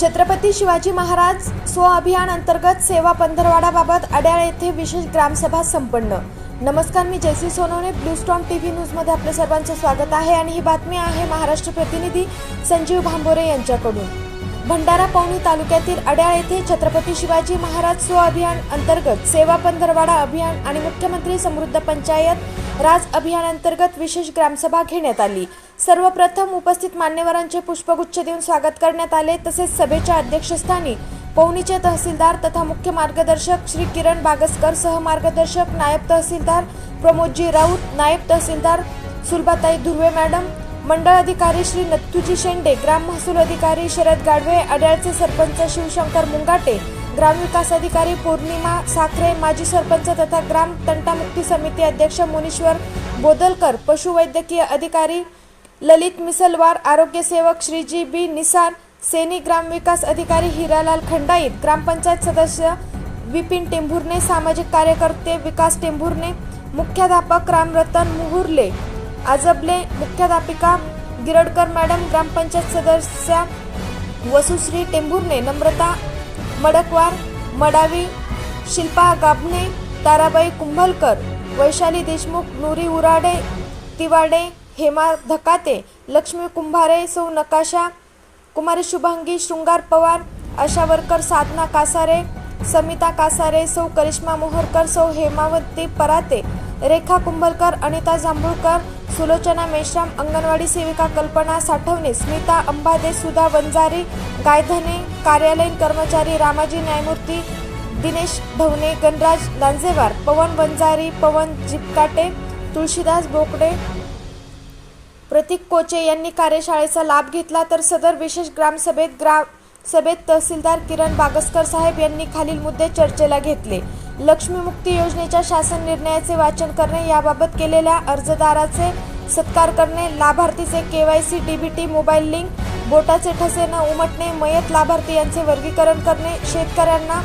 छत्रपती शिवाजी महाराज स्व अभियान अंतर्गत सेवा पंधरवाडाबाबत अड्याळ येथे विशेष ग्रामसभा संपन्न. नमस्कार मी Jaysi Sonawane blue storm T V न्यूजमध्ये आपलं सर्वांचं स्वागत आहे आणि ही बातमी आहे महाराष्ट्र प्रतिनिधी संजीव भांबोरे यांच्याकडून. भंडारा पवनी तालुक्यातील अड्याळ येथे छत्रपती शिवाजी महाराज स्व अभियान अंतर्गत सेवा पंधरवाडा अभियान आणि मुख्यमंत्री समृद्ध पंचायत राज अभियान अंतर्गत विशेष ग्रामसभा घेण्यात आली. सर्वप्रथम उपस्थित मान्यवरांचे पुष्पगुच्छ देऊन स्वागत करण्यात आले. तसेच सभेच्या अध्यक्षस्थानी पवनीचे तहसीलदार तथा मुख्य मार्गदर्शक श्री किरण बागसकर सहमार्गदर्शक नायब तहसीलदार प्रमोदजी राऊत नायब तहसीलदार सुलभाताई धुर्वे मॅडम मंडळ अधिकारी श्री नथुजी शेंडे ग्राम महसूल अधिकारी शरद गाडवे अड्याळचे सरपंच शिवशंकर मुंगाटे ग्रामविकास अधिकारी पौर्णिमा साखरे माजी सरपंच तथा ग्राम तंटामुक्ती समिती अध्यक्ष मुनीश्वर बोदलकर पशुवैद्यकीय अधिकारी ललित मिसलवार आरोग्य सेवक श्रीजी बी निसार सेनी ग्रामविकास अधिकारी हिरालाल खंडाईत ग्रामपंचायत सदस्य विपिन टेंभुर्णे सामाजिक कार्यकर्ते विकास टेंभुर्णे मुख्याध्यापक रामरतन मुहुर्ले आजबले मुख्याध्यापिका गिरडकर मॅडम ग्रामपंचायत सदस्या वसुश्री टेंभुर्णे नम्रता मडकवार मडावी शिल्पा गाभणे ताराबाई कुंभलकर वैशाली देशमुख नुरी उराडे तिवाडे हेमा धकाते लक्ष्मी कुंभारे सौ नकाशा कुमारी शुभांगी शृंगार पवार आशावरकर साधना कासारे समिता कासारे सौ करिश्मा मोहरकर सौ हेमावती पराते रेखा कुंभलकर अनिता जांभूळकर सुलोचना मेश्राम अंगणवाडी सेविका कल्पना साठवणे स्मिता अंबादे सुधा वंजारी गायधने कार्यालयीन कर्मचारी रामाजी न्यायमूर्ती दिनेश ढवणे गणराज लांजेवार पवन वंजारी पवन जिपकाटे तुळशीदास बोकडे प्रतीक कोचे यांनी कार्यशाळेचा लाभ घेतला तर सदर विशेष ग्रामसभेत ग्राम सभेत तहसीलदार किरण बागसकर साहेब यांनी खालील मुद्दे चर्चेला घेतले. लक्ष्मीमुक्ती योजनेच्या शासन निर्णयाचे वाचन करणे याबाबत केलेल्या अर्जदाराचे सत्कार करणे लाभार्थीचे केवायसी डीबीटी मोबाईल लिंक बोटाचे ठसे न उमटणे मयत लाभार्थी यांचे वर्गीकरण करणे शेतकऱ्यांना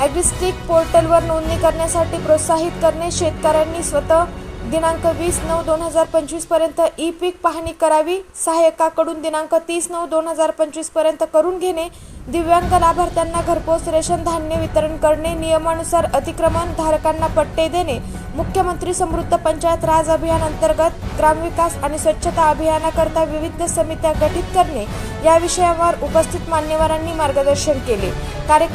ॲग्रिस्टिक पोर्टलवर नोंदणी करण्यासाठी प्रोत्साहित करणे शेतकऱ्यांनी स्वतः दिनांक वीस नऊ दोन हजार पंचवीसपर्यंत ई पीक पाहणी करावी. सहाय्यकाकडून दिनांक तीस नऊ दोन हजार पंचवीसपर्यंत करून घेणे. दिव्यांग लाभार्थ्यांना घरपोच रेशन धान्य वितरण करणे. नियमानुसार अतिक्रमण धारकांना पट्टे देणे. मुख्यमंत्री समृद्ध पंचायत राज अभियान अंतर्गत ग्रामविकास आणि स्वच्छता अभियानाकरता विविध समित्या गठीत करणे. या विषयावर उपस्थित मान्यवरांनी मार्गदर्शन केले. कार्यक्रम